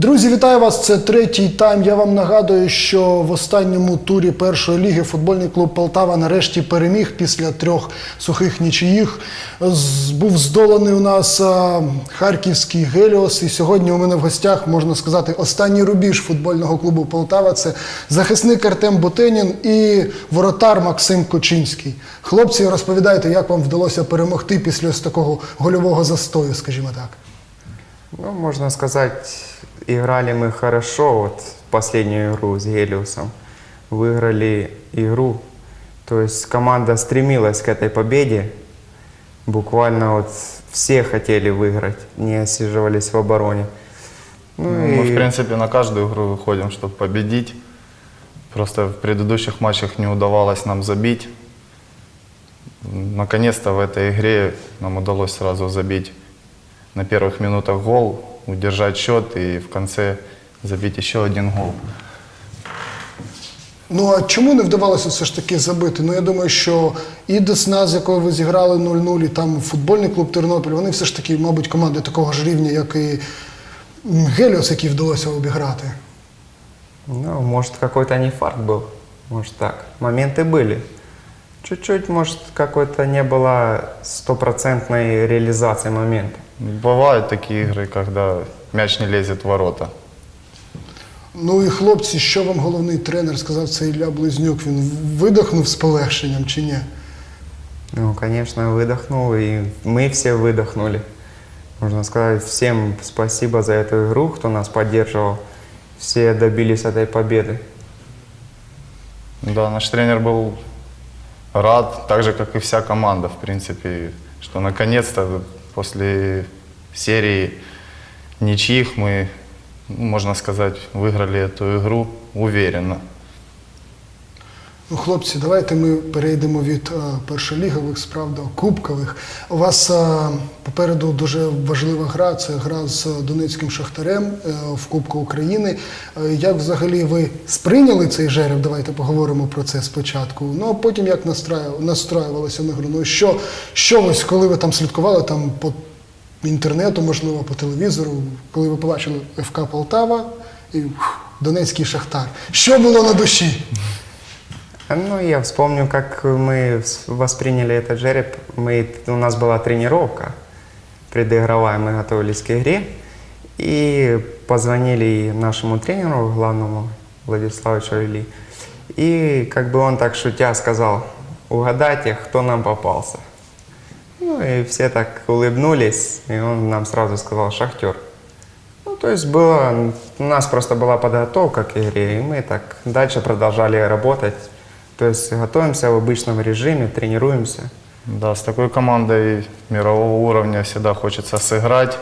Друзі, вітаю вас! Це третій тайм. Я вам нагадую, що в останньому турі першої ліги футбольний клуб Полтава нарешті переміг після трьох сухих нічиїх. Був здоланий у нас харківський Геліос. І сьогодні у мене в гостях можна сказати останній рубіж футбольного клубу Полтава. Це захисник Артем Ботенін і воротар Максим Кочинський. Хлопці, розповідайте, як вам вдалося перемогти після ось такого гольового застою, скажімо так. Ну, можно сказать, играли мы хорошо. Вот последнюю игру с Гелиусом выиграли игру. То есть команда стремилась к этой победе. Буквально вот все хотели выиграть, не осиживались в обороне. Ну, Ну, и Мы, в принципе, на каждую игру выходим, чтобы победить. Просто в предыдущих матчах не удавалось нам забить. Наконец-то в этой игре нам удалось сразу забить на первых минутах гол, удержать счет и в конце забить еще один гол. Ну а чому не вдавалося все ж таки забити? Ну я думаю, що і Десна, з якою ви зіграли 0-0, і там футбольний клуб Тернопіль, вони все ж таки, мабуть, команди такого ж рівня, як і м, Геліос, який вдалося обіграти. ну, может, какой-то не фарт был. Может так. Моменты были. Чуть-чуть, может, какой-то не было стопроцентной реализации момента. Бывают такие игры, когда мяч не лезет в ворота. Ну і хлопці, що вам головний тренер сказав, це Ілля Близнюк? Він видихнув з полегшенням чи ні? Ну, конечно, выдохнул, и мы все выдохнули. Можно сказать, всем спасибо за эту игру, кто нас поддерживал. Все добились этой победы. Да, наш тренер был рад, так же, как и вся команда, в принципе, что наконец-то после серии ничьих мы, ну, можно сказать, выиграли эту игру уверенно. Ну, хлопці, давайте ми перейдемо від е, першолігових справ до кубкових. У вас е, попереду дуже важлива гра. Це гра з Донецьким Шахтарем е, в Кубку України. Е, як взагалі ви сприйняли цей жереб? Давайте поговоримо про це спочатку. Ну а потім як настраю- настраювалися на гру. Ну що, що ось, коли ви там слідкували там по інтернету, можливо, по телевізору, коли ви побачили ФК Полтава і ух, Донецький Шахтар. Що було на душі? Ну, я вспомню, как мы восприняли этот жереб. Мы, у нас была тренировка предыгровая, мы готовились к игре. И позвонили нашему тренеру, главному Владиславовичу Ильи. И как бы он так шутя сказал, угадайте, кто нам попался. Ну и все так улыбнулись, и он нам сразу сказал «Шахтер». Ну, то есть было, у нас просто была подготовка к игре, и мы так дальше продолжали работать. То есть готовимся в обычном режиме, тренируемся. Да, с такой командой мирового уровня всегда хочется сыграть.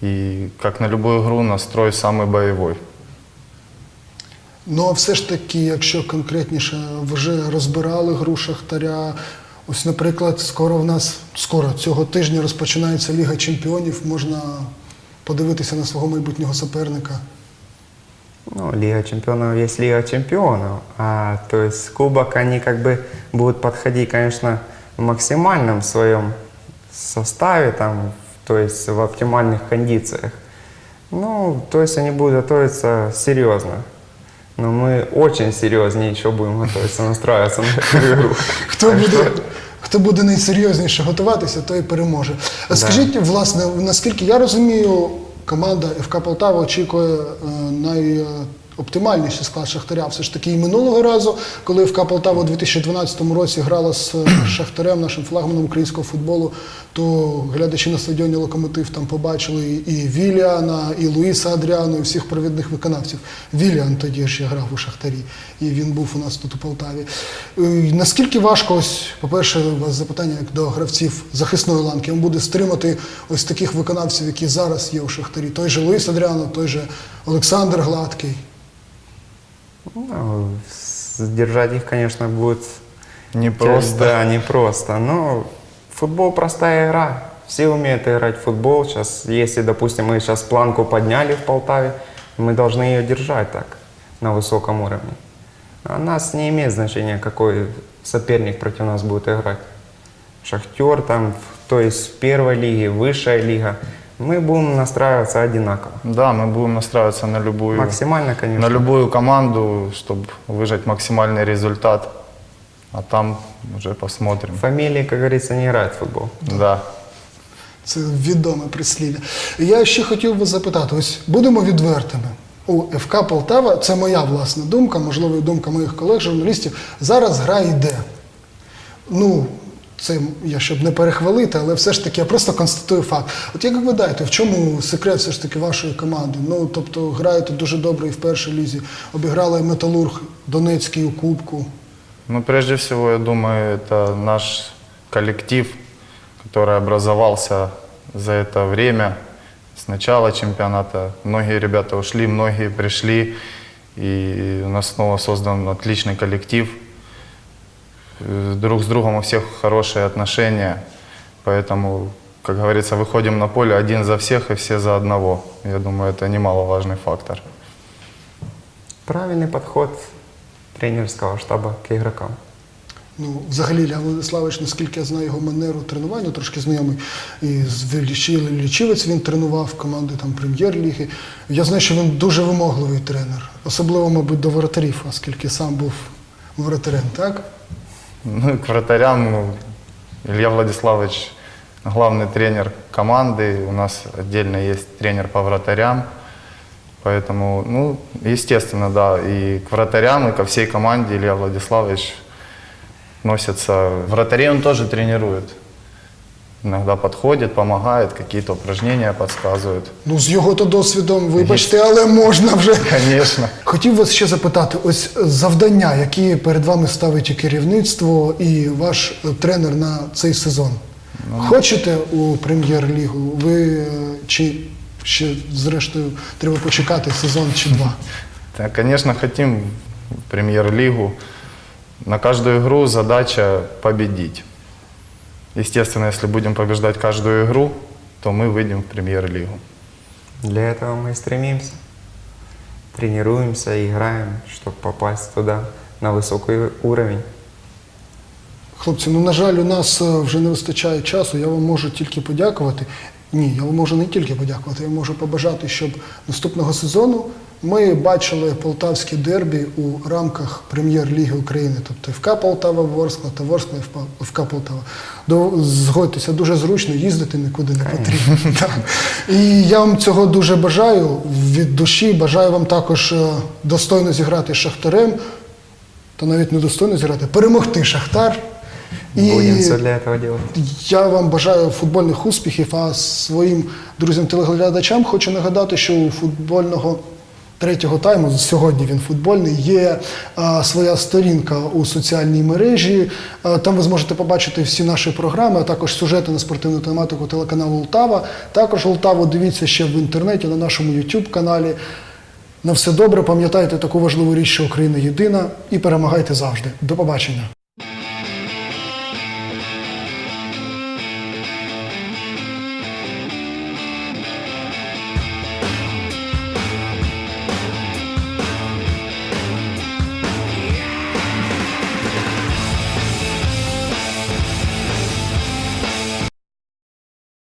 И как на любую игру настрой самый боевой. Ну, а все ж таки, якщо конкретніше, ви вже розбирали гру Шахтаря. Ось, наприклад, скоро в нас, скоро цього тижня розпочинається Ліга Чемпіонів, можна подивитися на свого майбутнього суперника. Ну, Лига чемпионов есть Лига чемпионов. А, то есть кубок они как бы будут подходить, конечно, в максимальном своем составе, там, то есть в оптимальных кондициях. Ну, то есть они будут готовиться серьезно. Но мы очень серьезнее еще будем готовиться, настраиваться на эту игру. Хто буде, хто буде найсерйозніше готуватися, той і переможе. А Скажіть, власне, наскільки я розумію, команда ФК Полтава очікує е, найоптимальніший склад Шахтаря. Все ж таки і минулого разу, коли ФК Полтава у 2012 році грала з е, Шахтарем, нашим флагманом українського футболу, то глядачі на стадіоні Локомотив там побачили і Віліана, і Луїса Адріану, і всіх провідних виконавців. Віліан тоді ще грав у Шахтарі, і він був у нас тут у Полтаві. Е, Наскільки важко, ось, по-перше, у вас запитання як до гравців захисної ланки, вам буде стримати ось таких виконавців, які зараз є у Шахтарі. Той же Луїс Адріано, той же Олександр Гладкий. Ну, сдержать их, конечно, будет Не просто. Да, непросто. Но футбол простая игра. Все умеют играть в футбол. Сейчас, если, допустим, мы сейчас планку подняли в Полтаве, мы должны ее держать так, на высоком уровне. А нас не имеет значения, какой соперник против нас будет играть. Шахтер там, то есть в первой лиге, высшая лига. Мы будем настраиваться одинаково. Да, мы будем настраиваться на любую, Максимально, конечно. на любую команду, чтобы выжать максимальный результат. А там уже посмотрим. Фамилии, как говорится, не играют в футбол. Да. Це відоме прислів'я. І Я ще хотів би запитати: ось будемо відвертими. У ФК Полтава, це моя власна думка, можливо, і думка моїх колег, журналістів. Зараз гра йде. Ну, це я щоб не перехвалити, але все ж таки я просто констатую факт. От як ви гадаєте, в чому секрет все ж таки вашої команди? Ну, тобто, граєте дуже добре і в першій лізі, обіграли Металург Донецький у Кубку. Ну, прежде всего, я думаю, это наш коллектив, который образовался за это время, с начала чемпионата. Многие ребята ушли, многие пришли, и у нас снова создан отличный коллектив. Э, Друг с другом у всех хорошие отношения, поэтому, как говорится, выходим на поле один за всех и все за одного. Я думаю, это немаловажный фактор. Правильный подход тренерского штаба к игрокам. Ну, взагалі, Ілля Владиславович, наскільки я знаю його манеру тренування, трошки знайомий. І з Лічі- Лічівець він тренував команди там прем'єр-ліги. Я знаю, що він дуже вимогливий тренер, особливо, мабуть, до воротарів, оскільки сам був воротарем, так? Ну, и к вратарям, ну, Илья Владиславович главный тренер команды, у нас отдельно есть тренер по вратарям, поэтому, ну, естественно, да, и к вратарям, и ко всей команде Илья Владиславович носится. Вратарей он тоже тренирует. Иногда подходит, помогает, какие-то упражнения подсказывает. Ну, з його то досвідом, вибачте, але можна вже. Конечно. Хотів вас ще запитати: ось завдання, які перед вами ставить і керівництво, і ваш тренер на цей сезон. Хочете у прем'єр-лігу? Ви е, чи ще зрештою треба почекати сезон чи два? Да, конечно, хотим в премьер-лигу. На каждую игру задача победить. Естественно, если будем побеждать каждую игру, то мы выйдем в премьер-лигу. Для этого мы и стремимся. Тренируемся, играем, чтобы попасть туда на высокий уровень. Хлопці, ну на жаль, у нас е, вже не вистачає часу. Я вам можу тільки подякувати. Ні, я можу не тільки подякувати, я можу побажати, щоб наступного сезону ми бачили полтавські дербі у рамках прем'єр-ліги України, тобто ФК Полтава Ворскла та Ворскла ФК Полтава. До, згодьтеся, дуже зручно їздити нікуди не потрібно. Так. І я вам цього дуже бажаю від душі. Бажаю вам також е, достойно зіграти з Шахтарем, та навіть не достойно зіграти, перемогти Шахтар. Будем все для этого делать. Я вам бажаю футбольних успіхів, а своїм друзям-телеглядачам хочу нагадати, що у футбольного третього тайму, сьогодні він футбольний, є а, своя сторінка у соціальній мережі. А, там ви зможете побачити всі наші програми, а також сюжети на спортивну тематику телеканалу Лтава. Також Лтаву дивіться ще в інтернеті на нашому YouTube каналі. На все добре, пам'ятайте таку важливу річ, що Україна єдина, і перемагайте завжди. До побачення.